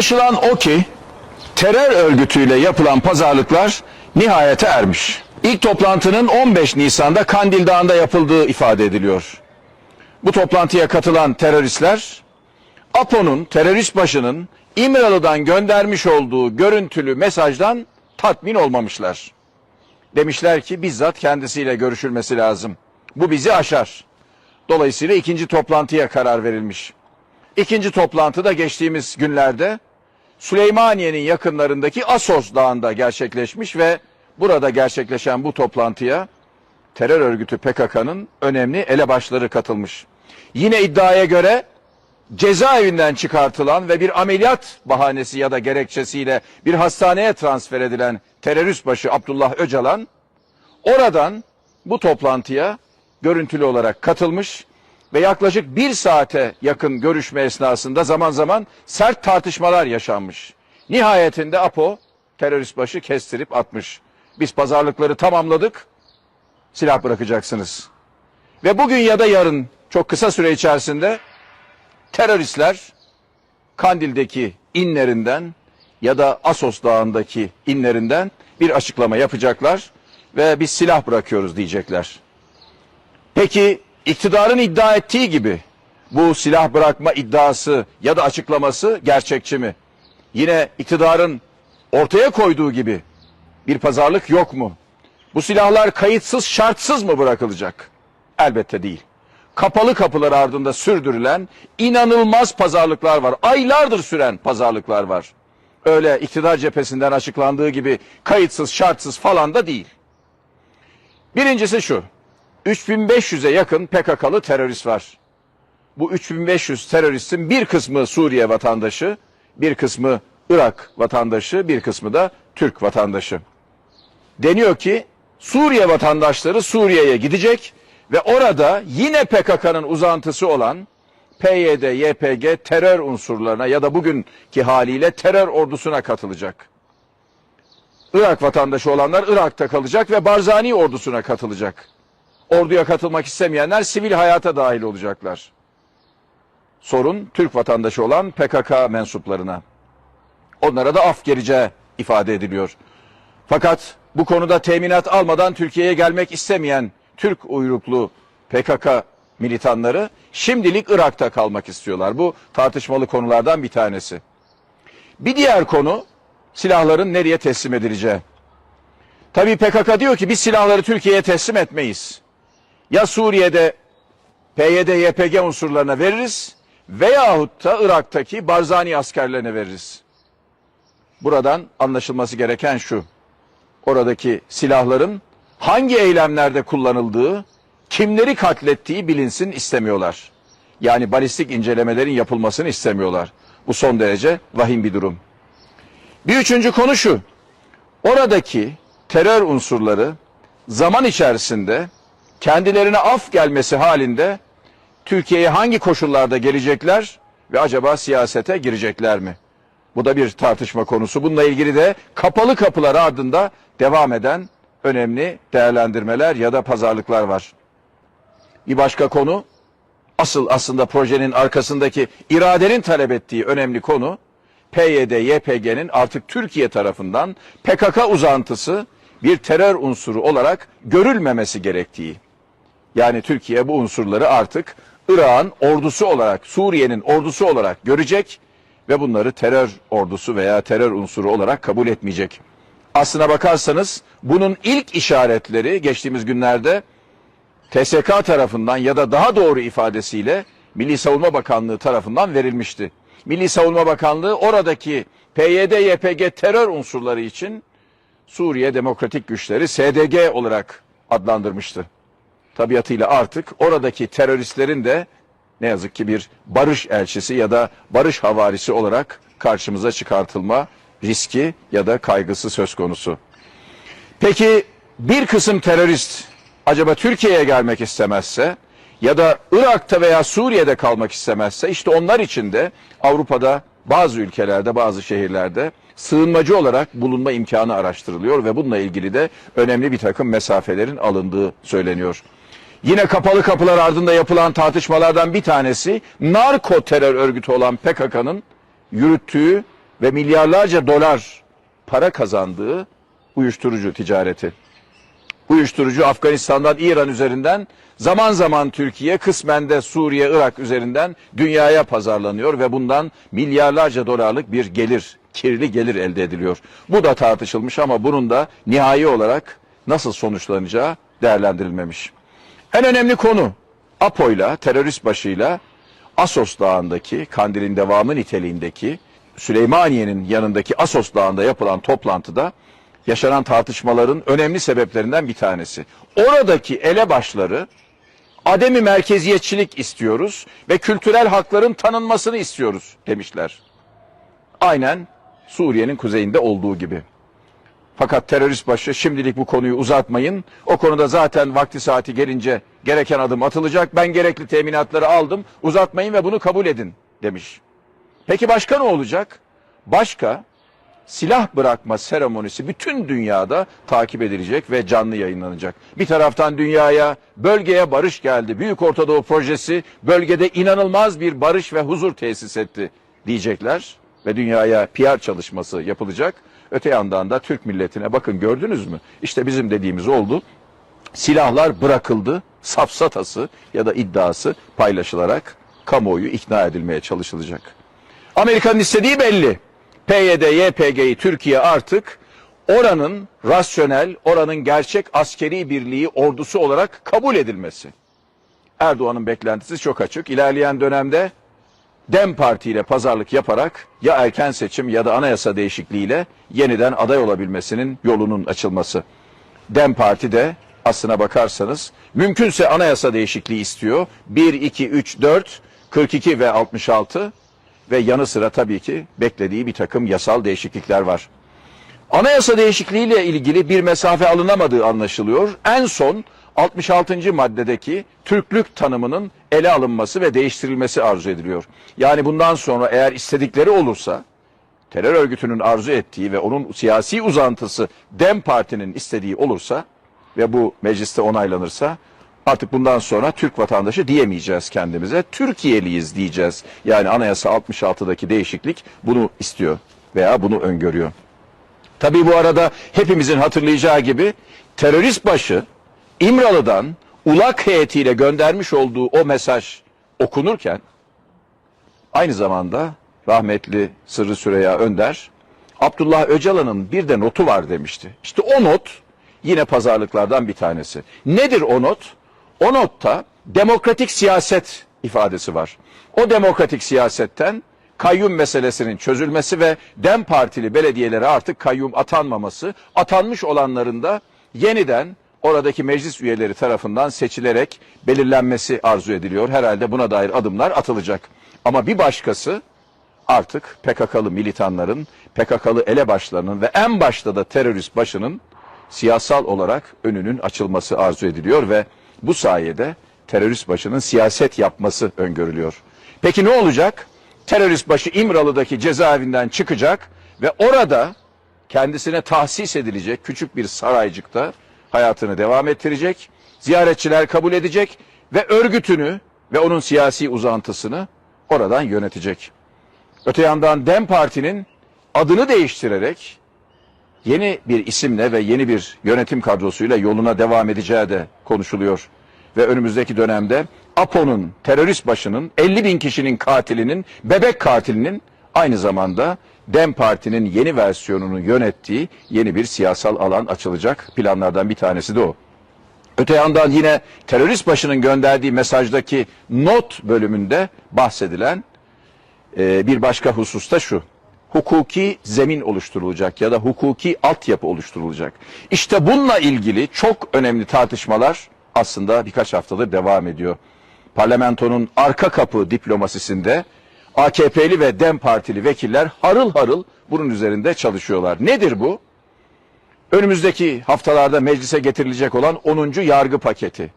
Anlaşılan o ki terör örgütüyle yapılan pazarlıklar nihayete ermiş. İlk toplantının 15 Nisan'da Kandil Dağı'nda yapıldığı ifade ediliyor. Bu toplantıya katılan teröristler APO'nun terörist başının İmralı'dan göndermiş olduğu görüntülü mesajdan tatmin olmamışlar. Demişler ki bizzat kendisiyle görüşülmesi lazım. Bu bizi aşar. Dolayısıyla ikinci toplantıya karar verilmiş. İkinci toplantı da geçtiğimiz günlerde Süleymaniye'nin yakınlarındaki Asos Dağı'nda gerçekleşmiş ve burada gerçekleşen bu toplantıya terör örgütü PKK'nın önemli elebaşları katılmış. Yine iddiaya göre cezaevinden çıkartılan ve bir ameliyat bahanesi ya da gerekçesiyle bir hastaneye transfer edilen terörist başı Abdullah Öcalan oradan bu toplantıya görüntülü olarak katılmış ve yaklaşık bir saate yakın görüşme esnasında zaman zaman sert tartışmalar yaşanmış. Nihayetinde APO terörist başı kestirip atmış. Biz pazarlıkları tamamladık, silah bırakacaksınız. Ve bugün ya da yarın çok kısa süre içerisinde teröristler Kandil'deki inlerinden ya da Asos Dağı'ndaki inlerinden bir açıklama yapacaklar ve biz silah bırakıyoruz diyecekler. Peki iktidarın iddia ettiği gibi bu silah bırakma iddiası ya da açıklaması gerçekçi mi? Yine iktidarın ortaya koyduğu gibi bir pazarlık yok mu? Bu silahlar kayıtsız şartsız mı bırakılacak? Elbette değil. Kapalı kapılar ardında sürdürülen inanılmaz pazarlıklar var. Aylardır süren pazarlıklar var. Öyle iktidar cephesinden açıklandığı gibi kayıtsız şartsız falan da değil. Birincisi şu. 3500'e yakın PKK'lı terörist var. Bu 3500 teröristin bir kısmı Suriye vatandaşı, bir kısmı Irak vatandaşı, bir kısmı da Türk vatandaşı. Deniyor ki Suriye vatandaşları Suriye'ye gidecek ve orada yine PKK'nın uzantısı olan PYD, YPG terör unsurlarına ya da bugünkü haliyle terör ordusuna katılacak. Irak vatandaşı olanlar Irak'ta kalacak ve Barzani ordusuna katılacak. Orduya katılmak istemeyenler sivil hayata dahil olacaklar. Sorun Türk vatandaşı olan PKK mensuplarına. Onlara da af geleceği ifade ediliyor. Fakat bu konuda teminat almadan Türkiye'ye gelmek istemeyen Türk uyruklu PKK militanları şimdilik Irak'ta kalmak istiyorlar. Bu tartışmalı konulardan bir tanesi. Bir diğer konu silahların nereye teslim edileceği. Tabii PKK diyor ki biz silahları Türkiye'ye teslim etmeyiz. Ya Suriye'de PYD, YPG unsurlarına veririz veyahut da Irak'taki Barzani askerlerine veririz. Buradan anlaşılması gereken şu. Oradaki silahların hangi eylemlerde kullanıldığı, kimleri katlettiği bilinsin istemiyorlar. Yani balistik incelemelerin yapılmasını istemiyorlar. Bu son derece vahim bir durum. Bir üçüncü konu şu. Oradaki terör unsurları zaman içerisinde kendilerine af gelmesi halinde Türkiye'ye hangi koşullarda gelecekler ve acaba siyasete girecekler mi? Bu da bir tartışma konusu. Bununla ilgili de kapalı kapılar ardında devam eden önemli değerlendirmeler ya da pazarlıklar var. Bir başka konu asıl aslında projenin arkasındaki iradenin talep ettiği önemli konu PYD, YPG'nin artık Türkiye tarafından PKK uzantısı bir terör unsuru olarak görülmemesi gerektiği. Yani Türkiye bu unsurları artık Irak'ın ordusu olarak, Suriye'nin ordusu olarak görecek ve bunları terör ordusu veya terör unsuru olarak kabul etmeyecek. Aslına bakarsanız bunun ilk işaretleri geçtiğimiz günlerde TSK tarafından ya da daha doğru ifadesiyle Milli Savunma Bakanlığı tarafından verilmişti. Milli Savunma Bakanlığı oradaki PYD, YPG terör unsurları için Suriye Demokratik Güçleri SDG olarak adlandırmıştı. Tabiatıyla artık oradaki teröristlerin de ne yazık ki bir barış elçisi ya da barış havarisi olarak karşımıza çıkartılma riski ya da kaygısı söz konusu. Peki bir kısım terörist acaba Türkiye'ye gelmek istemezse ya da Irak'ta veya Suriye'de kalmak istemezse işte onlar için de Avrupa'da bazı ülkelerde bazı şehirlerde sığınmacı olarak bulunma imkanı araştırılıyor ve bununla ilgili de önemli bir takım mesafelerin alındığı söyleniyor. Yine kapalı kapılar ardında yapılan tartışmalardan bir tanesi narko terör örgütü olan PKK'nın yürüttüğü ve milyarlarca dolar para kazandığı uyuşturucu ticareti. Uyuşturucu Afganistan'dan İran üzerinden zaman zaman Türkiye, kısmen de Suriye, Irak üzerinden dünyaya pazarlanıyor ve bundan milyarlarca dolarlık bir gelir, kirli gelir elde ediliyor. Bu da tartışılmış ama bunun da nihai olarak nasıl sonuçlanacağı değerlendirilmemiş. En önemli konu APO'yla, terörist başıyla Asos Dağı'ndaki, Kandil'in devamı niteliğindeki Süleymaniye'nin yanındaki Asos Dağı'nda yapılan toplantıda yaşanan tartışmaların önemli sebeplerinden bir tanesi. Oradaki elebaşları ademi merkeziyetçilik istiyoruz ve kültürel hakların tanınmasını istiyoruz demişler. Aynen Suriye'nin kuzeyinde olduğu gibi. Fakat terörist başı şimdilik bu konuyu uzatmayın. O konuda zaten vakti saati gelince gereken adım atılacak. Ben gerekli teminatları aldım. Uzatmayın ve bunu kabul edin demiş. Peki başka ne olacak? Başka silah bırakma seremonisi bütün dünyada takip edilecek ve canlı yayınlanacak. Bir taraftan dünyaya, bölgeye barış geldi. Büyük Ortadoğu projesi bölgede inanılmaz bir barış ve huzur tesis etti diyecekler ve dünyaya PR çalışması yapılacak. Öte yandan da Türk milletine bakın gördünüz mü? İşte bizim dediğimiz oldu. Silahlar bırakıldı, safsatası ya da iddiası paylaşılarak kamuoyu ikna edilmeye çalışılacak. Amerika'nın istediği belli. PYD, YPG'yi Türkiye artık oranın rasyonel, oranın gerçek askeri birliği ordusu olarak kabul edilmesi. Erdoğan'ın beklentisi çok açık. İlerleyen dönemde Dem Parti ile pazarlık yaparak ya erken seçim ya da anayasa değişikliğiyle yeniden aday olabilmesinin yolunun açılması. Dem Parti de aslına bakarsanız mümkünse anayasa değişikliği istiyor. 1, 2, 3, 4, 42 ve 66 ve yanı sıra tabii ki beklediği bir takım yasal değişiklikler var. Anayasa değişikliğiyle ilgili bir mesafe alınamadığı anlaşılıyor. En son 66. maddedeki Türklük tanımının ele alınması ve değiştirilmesi arzu ediliyor. Yani bundan sonra eğer istedikleri olursa terör örgütünün arzu ettiği ve onun siyasi uzantısı Dem Parti'nin istediği olursa ve bu mecliste onaylanırsa artık bundan sonra Türk vatandaşı diyemeyeceğiz kendimize. Türkiye'liyiz diyeceğiz. Yani Anayasa 66'daki değişiklik bunu istiyor veya bunu öngörüyor. Tabii bu arada hepimizin hatırlayacağı gibi terörist başı İmralı'dan ulak heyetiyle göndermiş olduğu o mesaj okunurken aynı zamanda rahmetli Sırrı Süreyya Önder Abdullah Öcalan'ın bir de notu var demişti. İşte o not yine pazarlıklardan bir tanesi. Nedir o not? O notta demokratik siyaset ifadesi var. O demokratik siyasetten kayyum meselesinin çözülmesi ve DEM Partili belediyelere artık kayyum atanmaması, atanmış olanların da yeniden oradaki meclis üyeleri tarafından seçilerek belirlenmesi arzu ediliyor. Herhalde buna dair adımlar atılacak. Ama bir başkası artık PKK'lı militanların, PKK'lı elebaşlarının ve en başta da terörist başının siyasal olarak önünün açılması arzu ediliyor ve bu sayede terörist başının siyaset yapması öngörülüyor. Peki ne olacak? Terörist başı İmralı'daki cezaevinden çıkacak ve orada kendisine tahsis edilecek küçük bir saraycıkta hayatını devam ettirecek. Ziyaretçiler kabul edecek ve örgütünü ve onun siyasi uzantısını oradan yönetecek. Öte yandan Dem Parti'nin adını değiştirerek yeni bir isimle ve yeni bir yönetim kadrosuyla yoluna devam edeceği de konuşuluyor. Ve önümüzdeki dönemde APO'nun terörist başının 50 bin kişinin katilinin, bebek katilinin aynı zamanda DEM Parti'nin yeni versiyonunu yönettiği yeni bir siyasal alan açılacak. Planlardan bir tanesi de o. Öte yandan yine terörist başının gönderdiği mesajdaki not bölümünde bahsedilen e, bir başka hususta şu. Hukuki zemin oluşturulacak ya da hukuki altyapı oluşturulacak. İşte bununla ilgili çok önemli tartışmalar aslında birkaç haftadır devam ediyor. Parlamentonun arka kapı diplomasisinde AKP'li ve DEM Partili vekiller harıl harıl bunun üzerinde çalışıyorlar. Nedir bu? Önümüzdeki haftalarda meclise getirilecek olan 10. yargı paketi.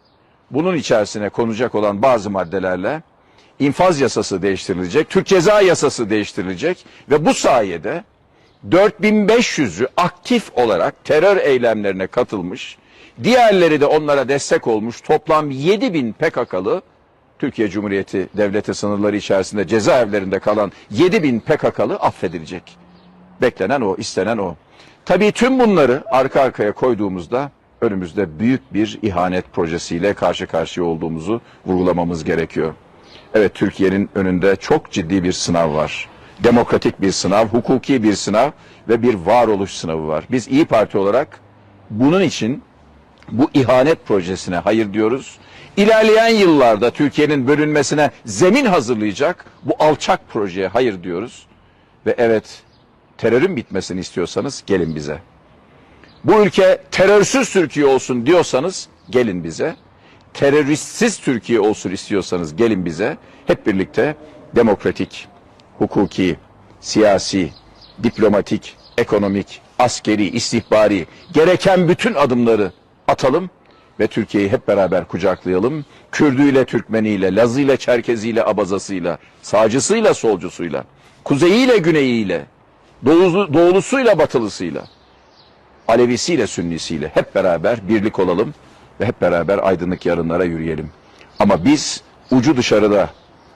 Bunun içerisine konacak olan bazı maddelerle infaz yasası değiştirilecek, Türk Ceza Yasası değiştirilecek ve bu sayede 4500'ü aktif olarak terör eylemlerine katılmış, diğerleri de onlara destek olmuş toplam 7000 PKK'lı Türkiye Cumhuriyeti devleti sınırları içerisinde cezaevlerinde kalan 7000 PKK'lı affedilecek. Beklenen o, istenen o. Tabii tüm bunları arka arkaya koyduğumuzda önümüzde büyük bir ihanet projesiyle karşı karşıya olduğumuzu vurgulamamız gerekiyor. Evet Türkiye'nin önünde çok ciddi bir sınav var. Demokratik bir sınav, hukuki bir sınav ve bir varoluş sınavı var. Biz İyi Parti olarak bunun için bu ihanet projesine hayır diyoruz. İlerleyen yıllarda Türkiye'nin bölünmesine zemin hazırlayacak bu alçak projeye hayır diyoruz. Ve evet terörün bitmesini istiyorsanız gelin bize. Bu ülke terörsüz Türkiye olsun diyorsanız gelin bize. Teröristsiz Türkiye olsun istiyorsanız gelin bize. Hep birlikte demokratik, hukuki, siyasi, diplomatik, ekonomik, askeri, istihbari gereken bütün adımları atalım ve Türkiye'yi hep beraber kucaklayalım. Kürdüyle, Türkmeniyle, Lazıyla, Çerkeziyle, Abazasıyla, sağcısıyla, solcusuyla, kuzeyiyle, güneyiyle, doğulu, doğulusuyla, batılısıyla, Alevisiyle, Sünnisiyle hep beraber birlik olalım ve hep beraber aydınlık yarınlara yürüyelim. Ama biz ucu dışarıda,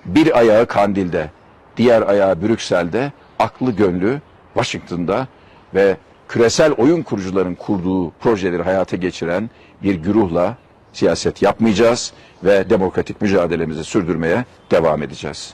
bir ayağı Kandil'de, diğer ayağı Brüksel'de, aklı gönlü Washington'da ve küresel oyun kurucuların kurduğu projeleri hayata geçiren bir güruhla siyaset yapmayacağız ve demokratik mücadelemizi sürdürmeye devam edeceğiz.